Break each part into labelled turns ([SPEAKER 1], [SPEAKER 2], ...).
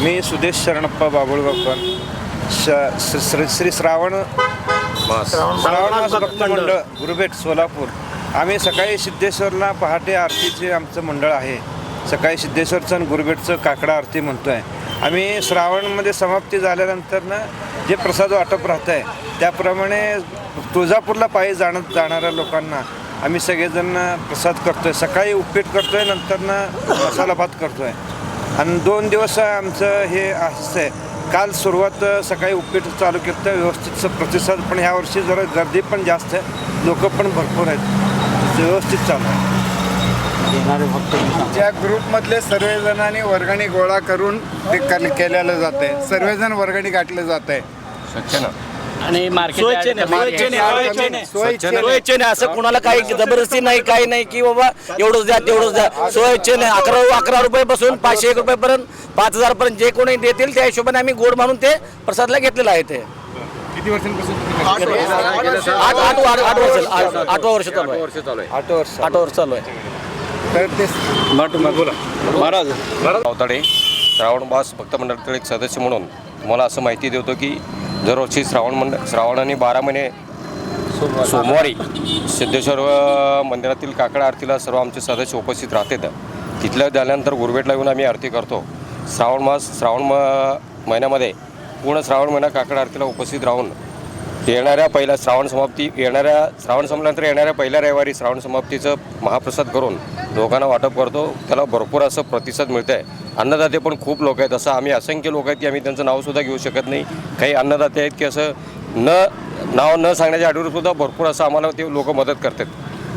[SPEAKER 1] मी सुदेश शरणप्पा बाबुळगावकर श श्री- श्री श्री श्रावण श्रावण मास भक्त मंडळ. गुरुबेट सोलापूर. आम्ही सकाळी सिद्धेश्वरला पहाटे आरतीचे आमचं मंडळ आहे. सकाळी सिद्धेश्वरचं आणि गुरुबेटचं काकडा आरती म्हणतो आहे आम्ही श्रावणमध्ये समाप्ती झाल्यानंतर ना जे प्रसाद वाटप राहत आहे त्याप्रमाणे तुळजापूरला पायी जाण जाणाऱ्या लोकांना आम्ही सगळेजण प्रसाद करतोय. सकाळी उपीट करतोय नंतर ना मसाला भात करतोय. आणि दोन दिवस आमचं हे असं आहे काल सुरुवात सकाळी उपीट चालू केलं तर व्यवस्थित प्रतिसाद पण ह्या वर्षी जरा गर्दी पण जास्त आहे. लोक पण भरपूर आहेत. व्यवस्थित चालू आहे.
[SPEAKER 2] ज्या ग्रुपमधले सर्वजणांनी वर्गणी गोळा करून ते कल- केलेलं जात आहे सर्वजण वर्गणी गाठलं जात आहे
[SPEAKER 3] आणि मार्केट
[SPEAKER 4] असं कोणाला काही जबरदस्ती नाही काही नाही की बाबा एवढंच द्या तेवढंच द्या. सोयीच्छेने अकरा अकरा रुपयापासून पाचशे एक रुपयापर्यंत पाच हजार पर्यंत जे कोणी देतील त्या हिशोबाने आम्ही गोड मानून ते प्रसादला घेतलेलं आहे ते.
[SPEAKER 2] किती वर्षांपासून
[SPEAKER 4] आठ आठ आठ आठ वर्ष. आठ- आठवं वर्ष चालू आहे.
[SPEAKER 1] आठ वर्ष
[SPEAKER 4] आठ वर्ष. चालू आहे.
[SPEAKER 5] अवताडे श्रावण भक्त मंडळातील एक सदस्य म्हणून तुम्हाला असं माहिती देतो की दरवर्षी श्रावण श्रावण आणि बारा महिने सोमवारी. सिद्धेश्वर मंदिरातील काकडा आरतीला सर्व आमचे सदस्य उपस्थित राहतात. तिथल्या झाल्यानंतर गुरबेटला येऊन आम्ही आरती करतो. श्रावण मास श्रावण म महिन्यामध्ये पूर्ण श्रावण महिना काकडा आरतीला उपस्थित राहून येणाऱ्या पहिल्या श्रावण समाप्ती येणाऱ्या श्रावण संपल्यानंतर येणाऱ्या पहिल्या रविवारी श्रावण समाप्तीचं महाप्रसाद करून लोकांना वाटप करतो. त्याला भरपूर असं प्रतिसाद मिळतं आहे अन्नदाते पण खूप लोक आहेत. असं आम्ही असंख्य लोक आहेत की आम्ही त्यांचं नावसुद्धा घेऊ शकत नाही. काही अन्नदाते आहेत की असं न नाव न सांगण्याच्या आठवडीवर सुद्धा भरपूर असं आम्हाला ते लोक मदत करतात.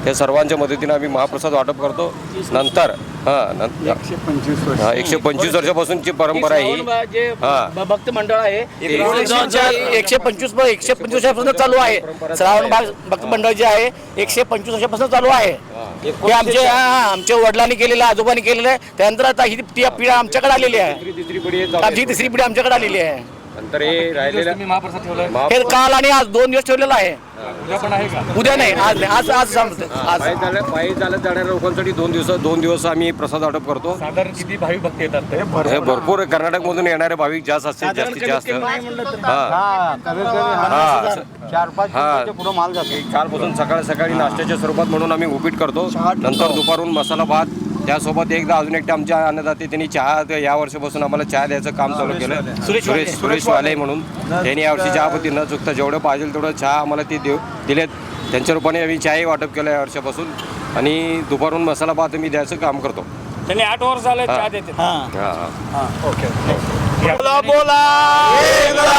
[SPEAKER 5] त्या सर्वांच्या मदतीनं आम्ही महाप्रसाद वाटप करतो. नंतर हां नंतर
[SPEAKER 2] एकशे पंचवीस वर्ष.
[SPEAKER 5] हां एकशे पंचवीस वर्षापासूनची परंपरा आहे ही. हा.
[SPEAKER 4] भक्त मंडळ आहे एकशे पंचवीस एकशे पंचवीस वर्षापासून चालू आहे. श्रावण भाग भक्त मंडळ जे आहे एकशे पंचवीस वर्षापासून चालू आहे. हे आमचे हा, आमच्या वडिलांनी केलेलं आहे आजोबांनी केलेलं आहे. त्यानंतर आता ही ती पिढी आमच्याकडे आलेली आहे. आमची तिसरी पिढी आमच्याकडे आलेली आहे.
[SPEAKER 5] नंतर हे राहिलेल्या
[SPEAKER 4] हे काल आणि आज दोन दिवस ठेवलेलं आहे. उद्या नाही आज नाही आज आज सांगतो आज.
[SPEAKER 5] पायी झाल्या पायी चालत जाणाऱ्या लोकांसाठी दोन दिवस दोन दिवस आम्ही प्रसाद वाटप करतो.
[SPEAKER 3] साधारण किती भाविक भक्त येतात ते?
[SPEAKER 5] हे भरपूर कर्नाटक मधून येणारे भाविक जास्त असतील जास्तीत जास्त. हा. हा.
[SPEAKER 2] चार पाच
[SPEAKER 5] हा.
[SPEAKER 2] पुढे माल जातो.
[SPEAKER 5] कालपासून सकाळी सकाळी नाश्त्याच्या स्वरूपात म्हणून आम्ही उपीट करतो. नंतर दुपारून मसाला भात त्यासोबत एकदा अजून एकटा आमच्या अन्नदाते त्यांनी चहा ते या वर्षापासून आम्हाला चहा द्यायचं काम चालू केलं सुरेश सुरेश वाले. म्हणून. त्यांनी यावर्षी चहापती न चुकता जेवढं पाहिजे तेवढं चहा आम्हाला ते देऊ दिलेत. त्यांच्या रूपाने आम्ही चहाही वाटप केलं या वर्षापासून. आणि दुपारून मसाला भात आम्ही द्यायचं काम करतो.
[SPEAKER 3] त्यांनी आठ वर्ष झाले चहा देते
[SPEAKER 5] हा. हा.
[SPEAKER 4] बोला. बोला.